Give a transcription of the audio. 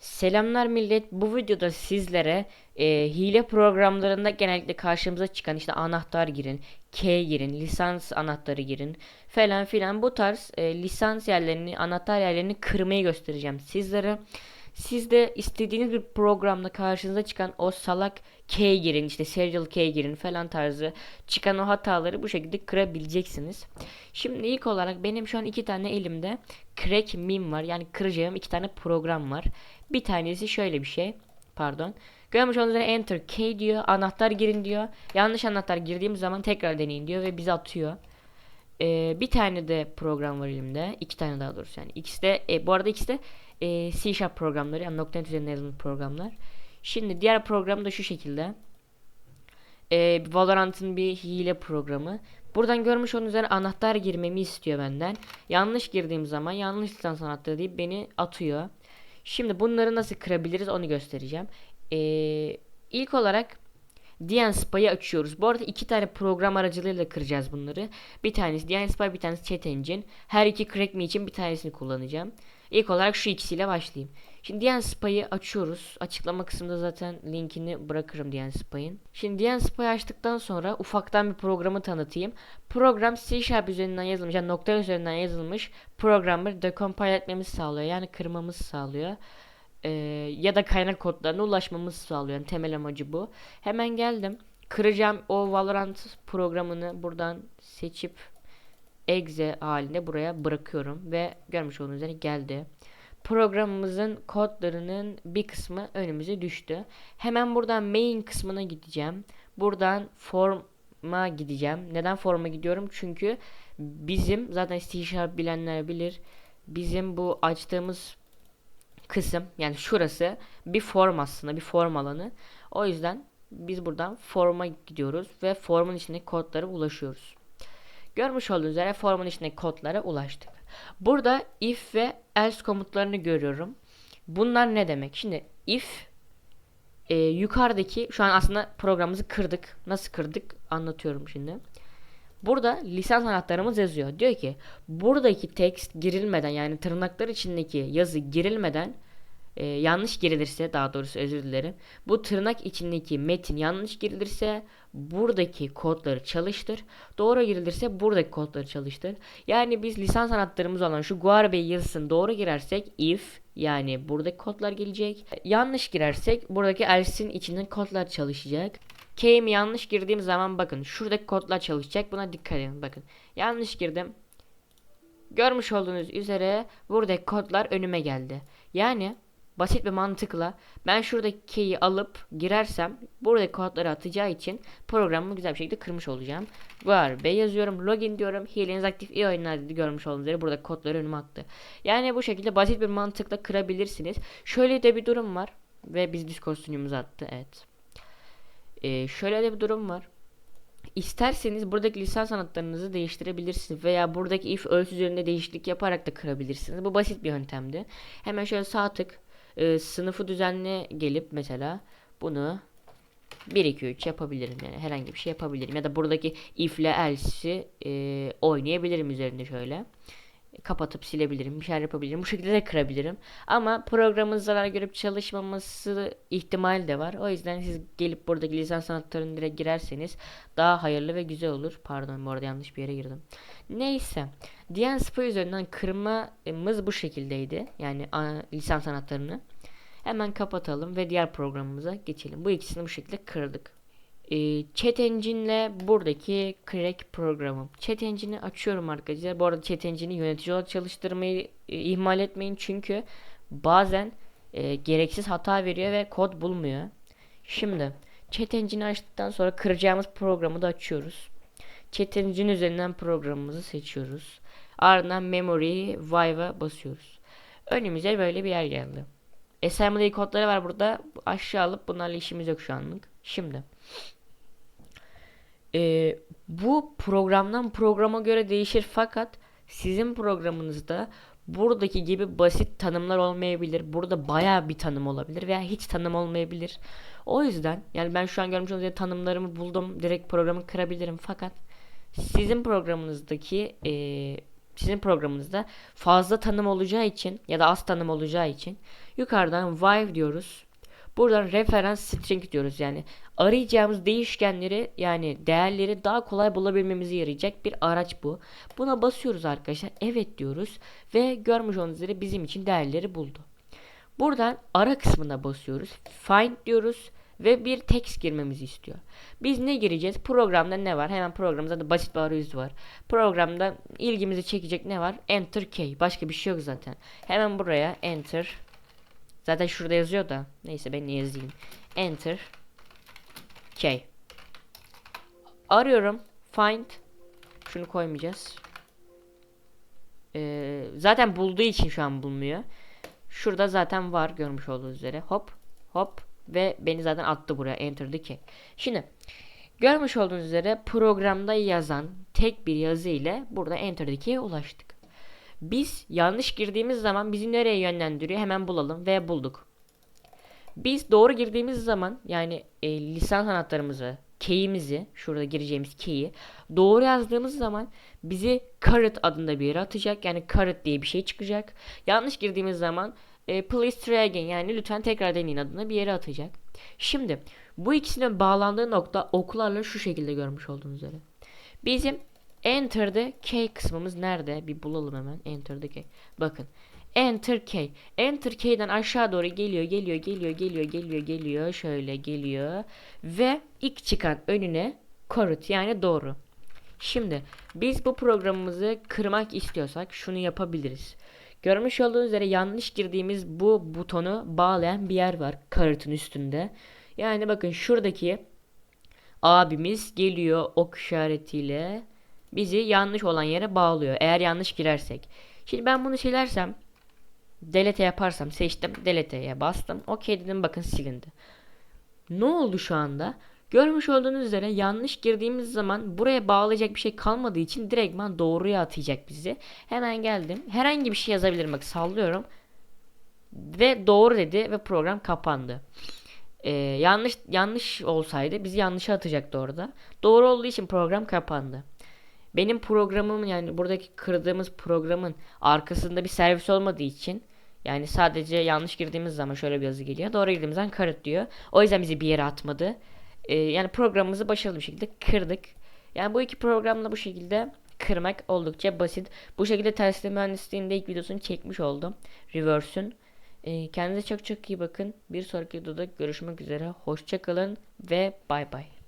Selamlar millet. Bu videoda sizlere e, hile programlarında genellikle karşımıza çıkan işte anahtar girin, key girin, lisans anahtarı girin falan filan bu tarz e, lisans yerlerini, anahtar yerlerini kırmayı göstereceğim sizlere. Siz de istediğiniz bir programda karşınıza çıkan o salak key girin, işte serial key girin falan tarzı çıkan o hataları bu şekilde kırabileceksiniz. Şimdi ilk olarak benim şu an iki tane elimde crack meme var. Yani kıracağım iki tane program var. Bir tanesi şöyle bir şey. Pardon. Görmüş olduğunuz üzere enter key diyor. Anahtar girin diyor. Yanlış anahtar girdiğim zaman tekrar deneyin diyor ve bizi atıyor. Ee, bir tane de program var elimde. İki tane daha doğrusu yani. İkisi de e, bu arada ikisi de e, C Sharp programları. Yani .NET üzerine yazılmış programlar. Şimdi diğer program da şu şekilde. Ee, Valorant'ın bir hile programı. Buradan görmüş olduğunuz üzere anahtar girmemi istiyor benden. Yanlış girdiğim zaman yanlış lisans anahtarı deyip beni atıyor. Şimdi bunları nasıl kırabiliriz onu göstereceğim. Ee, ilk olarak DNSpy'ı açıyoruz. Bu arada iki tane program aracılığıyla kıracağız bunları. Bir tanesi DNSpy bir tanesi Chat Engine. Her iki crack için bir tanesini kullanacağım. İlk olarak şu ikisiyle başlayayım. Şimdi DNSpy'ı açıyoruz. Açıklama kısmında zaten linkini bırakırım DNSpy'ın. Şimdi DNSpy'ı açtıktan sonra ufaktan bir programı tanıtayım. Program C Sharp üzerinden yazılmış, yani nokta üzerinden yazılmış programı decompile etmemizi sağlıyor. Yani kırmamızı sağlıyor. Ee, ya da kaynak kodlarına ulaşmamızı sağlıyor. Yani temel amacı bu. Hemen geldim. Kıracağım o Valorant programını buradan seçip exe halinde buraya bırakıyorum ve görmüş olduğunuz üzere geldi. Programımızın kodlarının bir kısmı önümüze düştü. Hemen buradan main kısmına gideceğim. Buradan forma gideceğim. Neden forma gidiyorum? Çünkü bizim zaten C Sharp bilenler bilir. Bizim bu açtığımız kısım yani şurası bir form aslında bir form alanı. O yüzden biz buradan forma gidiyoruz ve formun içindeki kodlara ulaşıyoruz. Görmüş olduğunuz üzere formun içindeki kodlara ulaştık. Burada if ve else komutlarını görüyorum. Bunlar ne demek? Şimdi if e, yukarıdaki şu an aslında programımızı kırdık. Nasıl kırdık anlatıyorum şimdi. Burada lisans anahtarımız yazıyor. Diyor ki buradaki text girilmeden yani tırnaklar içindeki yazı girilmeden e, yanlış girilirse daha doğrusu özür dilerim. Bu tırnak içindeki metin yanlış girilirse buradaki kodları çalıştır. Doğru girilirse buradaki kodları çalıştır. Yani biz lisans anahtarımız olan şu Guarbe yazısını doğru girersek if yani buradaki kodlar gelecek. Yanlış girersek buradaki else'in içinden kodlar çalışacak. K'mi yanlış girdiğim zaman bakın şuradaki kodlar çalışacak. Buna dikkat edin bakın. Yanlış girdim. Görmüş olduğunuz üzere buradaki kodlar önüme geldi. Yani basit bir mantıkla ben şuradaki key'i alıp girersem buradaki kodları atacağı için programımı güzel bir şekilde kırmış olacağım. Var B yazıyorum login diyorum hileniz aktif iyi oyunlar dedi görmüş olduğunuz üzere burada kodları önüme attı. Yani bu şekilde basit bir mantıkla kırabilirsiniz. Şöyle de bir durum var ve biz Discord sunucumuza attı evet. Ee, şöyle de bir durum var. İsterseniz buradaki lisans anahtarınızı değiştirebilirsiniz veya buradaki if else üzerinde değişiklik yaparak da kırabilirsiniz. Bu basit bir yöntemdi. Hemen şöyle sağ tık e, sınıfı düzenle gelip mesela bunu 1 2 3 yapabilirim. Yani herhangi bir şey yapabilirim. Ya da buradaki if ile else'i e, oynayabilirim üzerinde şöyle kapatıp silebilirim bir şeyler yapabilirim bu şekilde de kırabilirim. Ama programın zarar görüp çalışmaması ihtimali de var. O yüzden siz gelip buradaki lisans anahtarını direkt girerseniz daha hayırlı ve güzel olur. Pardon bu arada yanlış bir yere girdim. Neyse DNSP üzerinden kırmamız bu şekildeydi. Yani lisans anahtarını hemen kapatalım ve diğer programımıza geçelim. Bu ikisini bu şekilde kırdık e, Chat Engine'le buradaki crack programım. Chat Engine'i açıyorum arkadaşlar. Bu arada Chat Engine'i yönetici olarak çalıştırmayı e, ihmal etmeyin çünkü bazen e, gereksiz hata veriyor ve kod bulmuyor. Şimdi Chat Engine'i açtıktan sonra kıracağımız programı da açıyoruz. Chat Engine üzerinden programımızı seçiyoruz. Ardından Memory Vive'a basıyoruz. Önümüze böyle bir yer geldi. Assembly kodları var burada. Aşağı alıp bunlarla işimiz yok şu anlık. Şimdi e, bu programdan programa göre değişir fakat sizin programınızda buradaki gibi basit tanımlar olmayabilir. Burada baya bir tanım olabilir veya hiç tanım olmayabilir. O yüzden yani ben şu an görmüş olduğunuz tanımlarımı buldum. Direkt programı kırabilirim fakat sizin programınızdaki e, sizin programınızda fazla tanım olacağı için ya da az tanım olacağı için yukarıdan while diyoruz. Buradan referans string diyoruz yani arayacağımız değişkenleri yani değerleri daha kolay bulabilmemize yarayacak bir araç bu. Buna basıyoruz arkadaşlar. Evet diyoruz ve görmüş olduğunuz üzere bizim için değerleri buldu. Buradan ara kısmına basıyoruz. Find diyoruz ve bir text girmemizi istiyor. Biz ne gireceğiz? Programda ne var? Hemen programımızda da basit bir arayüz var. Programda ilgimizi çekecek ne var? Enter key. Başka bir şey yok zaten. Hemen buraya enter. Zaten şurada yazıyor da. Neyse ben ne yazayım. Enter key. Arıyorum. Find. Şunu koymayacağız. Ee, zaten bulduğu için şu an bulmuyor. Şurada zaten var görmüş olduğunuz üzere. Hop hop ve beni zaten attı buraya. Enter the key. Şimdi görmüş olduğunuz üzere programda yazan tek bir yazı ile burada enter the key'e ulaştık. Biz yanlış girdiğimiz zaman bizi nereye yönlendiriyor hemen bulalım ve bulduk. Biz doğru girdiğimiz zaman yani e, lisans anahtarımızı, key'imizi, şurada gireceğimiz key'i doğru yazdığımız zaman bizi current adında bir yere atacak. Yani current diye bir şey çıkacak. Yanlış girdiğimiz zaman e, please try again yani lütfen tekrar deneyin adına bir yere atacak. Şimdi bu ikisinin bağlandığı nokta oklarla şu şekilde görmüş olduğunuz üzere. Bizim enter the key kısmımız nerede? Bir bulalım hemen. Enter the key. Bakın. Enter key. Enter key'den aşağı doğru geliyor, geliyor, geliyor, geliyor, geliyor, geliyor. Şöyle geliyor. Ve ilk çıkan önüne correct yani doğru. Şimdi biz bu programımızı kırmak istiyorsak şunu yapabiliriz. Görmüş olduğunuz üzere yanlış girdiğimiz bu butonu bağlayan bir yer var kartın üstünde. Yani bakın şuradaki abimiz geliyor ok işaretiyle bizi yanlış olan yere bağlıyor. Eğer yanlış girersek. Şimdi ben bunu silersem delete yaparsam seçtim delete'ye bastım. Okey dedim bakın silindi. Ne oldu şu anda? Görmüş olduğunuz üzere yanlış girdiğimiz zaman buraya bağlayacak bir şey kalmadığı için direktman doğruya atacak bizi. Hemen geldim. Herhangi bir şey yazabilirim bak sallıyorum. Ve doğru dedi ve program kapandı. Ee, yanlış yanlış olsaydı bizi yanlışa atacaktı orada. Doğru olduğu için program kapandı. Benim programım yani buradaki kırdığımız programın arkasında bir servis olmadığı için yani sadece yanlış girdiğimiz zaman şöyle bir yazı geliyor. Doğru girdiğimiz zaman karıt diyor. O yüzden bizi bir yere atmadı. Ee, yani programımızı başarılı bir şekilde kırdık. Yani bu iki programla bu şekilde kırmak oldukça basit. Bu şekilde tersine mühendisliğinde ilk videosunu çekmiş oldum. Reverse'ün. Ee, kendinize çok çok iyi bakın. Bir sonraki videoda görüşmek üzere. Hoşçakalın ve bay bay.